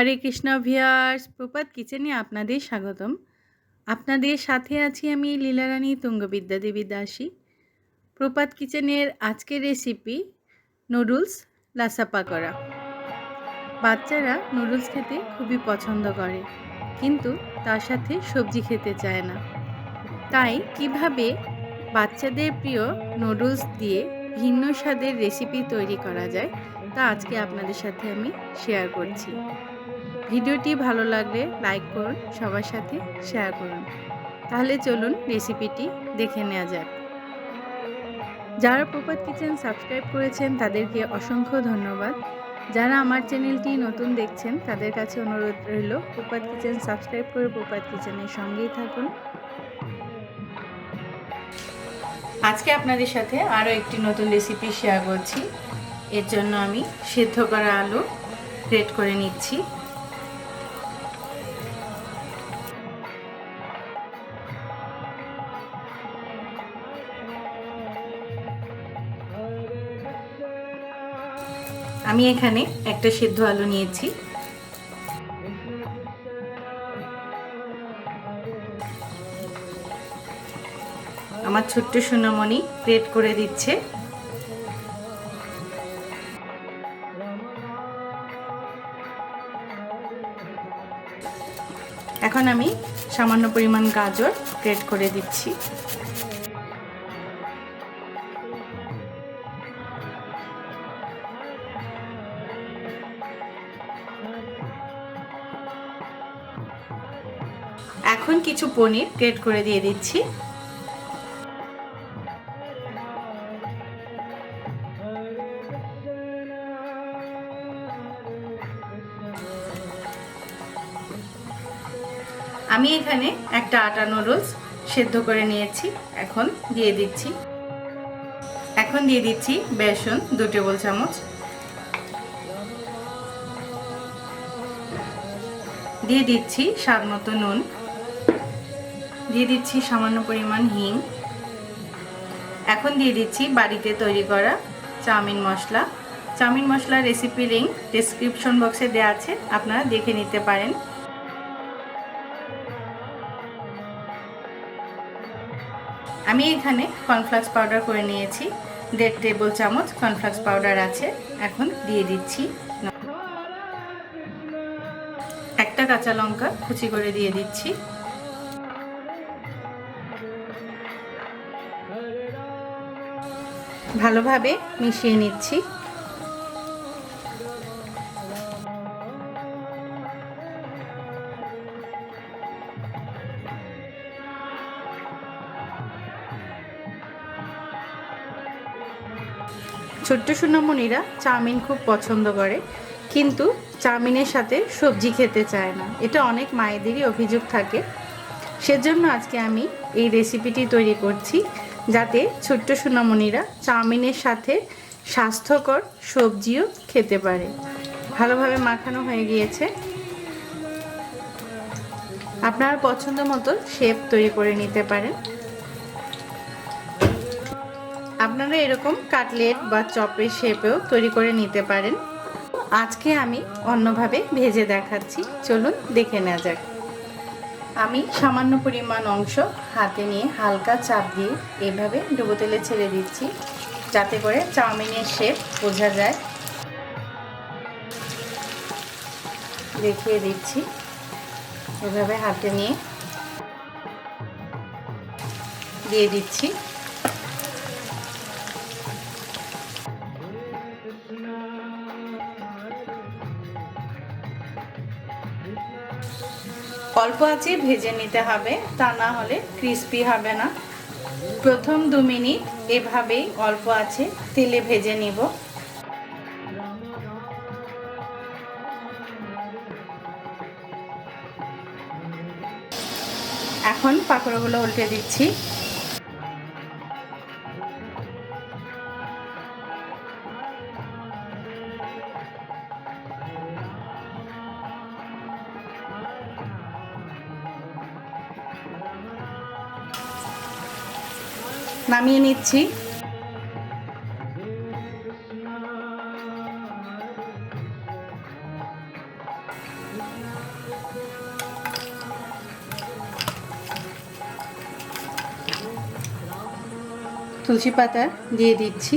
হরে Krishna viewers প্রপাত কিচেনে আপনাদের স্বাগতম। আপনাদের সাথে আছি আমি লীলারানী তুঙ্গবিদ্যা দেবী দাসী। প্রপাত কিচেনের আজকের রেসিপি নুডলস লাসাপা করা বাচ্চারা নুডলস খেতে খুবই পছন্দ করে, কিন্তু তার সাথে সবজি খেতে চায় না। তাই কীভাবে বাচ্চাদের প্রিয় নুডলস দিয়ে ভিন্ন স্বাদের রেসিপি তৈরি করা যায়, তা আজকে আপনাদের সাথে আমি শেয়ার করছি। ভিডিওটি ভালো লাগলে লাইক করুন, সবার সাথে শেয়ার করুন। তাহলে চলুন রেসিপিটি দেখে নেওয়া যাক। যারা প্রপাত কিচেন সাবস্ক্রাইব করেছেন, তাদেরকে অসংখ্য ধন্যবাদ। যারা আমার চ্যানেলটি নতুন দেখছেন, তাদের কাছে অনুরোধ রইল প্রপাত কিচেন সাবস্ক্রাইব করে প্রপাত কিচেনের সঙ্গেই থাকুন। আজকে আপনাদের সাথে আরও একটি নতুন রেসিপি শেয়ার করছি। এর জন্য আমি সেদ্ধ করা আলু গ্রেট করে নিচ্ছি। আমি এখানে একটা সেদ্ধ আলু নিয়েছি। আমার ছোট্ট সোনামণি গ্রেট করে দিচ্ছে। এখন আমি সামান্য পরিমাণ গাজর গ্রেট করে দিচ্ছি। এখন কিছু পনির গ্রেট করে দিয়ে দিচ্ছি। আমি এখানে একটা আটা নুডলস সেদ্ধ করে নিয়েছি, এখন দিয়ে দিচ্ছি। এখন দিয়ে দিচ্ছি বেসন, দু টেবিল চামচ। দিয়ে দিচ্ছি স্বাদ মতো নুন। দিয়ে দিচ্ছি সামান্য পরিমাণ হিং। এখন দিয়ে দিচ্ছি বাড়িতে তৈরি করা চাউমিন মশলা। চাউমিন মশলার রেসিপি লিঙ্ক ডিসক্রিপশন বক্সে দেওয়া আছে, আপনারা দেখে নিতে পারেন। আমি এখানে কর্নফ্লাক্স পাউডার করে নিয়েছি। দেড় টেবিল চামচ কর্নফ্লাক্স পাউডার আছে, এখন দিয়ে দিচ্ছি। একটা কাঁচা লঙ্কা কুচি করে দিয়ে দিচ্ছি। ভালোভাবে মিশিয়ে নিচ্ছি। ছোট্ট সোনামণিরা চাউমিন খুব পছন্দ করে, কিন্তু চাউমিনের সাথে সবজি খেতে চায় না। এটা অনেক মায়েদেরই অভিযোগ থাকে। সেজন্য আজকে আমি এই রেসিপিটি তৈরি করছি। যাতে ছোট্ট সোনামণিরা চাউমিনের সাথে স্বাস্থ্যকর সবজিও খেতে পারে। ভালোভাবে মাখানো হয়ে গিয়েছে। আপনার পছন্দ মতো শেপ তৈরি করে নিতে পারেন। আপনারা এরকম কাটলেট বা চপের শেপেও তৈরি করে নিতে পারেন। আজকে আমি অন্যভাবে ভেজে দেখাচ্ছি। চলুন দেখে নেওয়া যাক। আমি সামান্য পরিমাণ অংশ হাতে নিয়ে হালকা চাপ দিয়ে এভাবে ডুবো তেলে ছেড়ে দিচ্ছি, যাতে করে চাউমিনের শেপ বোঝা যায়। দেখিয়ে দিচ্ছি। এভাবে হাতে নিয়ে দিয়ে দিচ্ছি। অল্প আঁচে ভেজে নিতে হবে, তা না হলে ক্রিস্পি হবে না। প্রথম দু মিনিট এভাবেই অল্প আছে তেলে ভেজে নিব। এখন পাকোড়াগুলো উল্টে দিচ্ছি। নামিয়ে নিচ্ছি। তুলসী পাতা দিয়ে দিচ্ছি।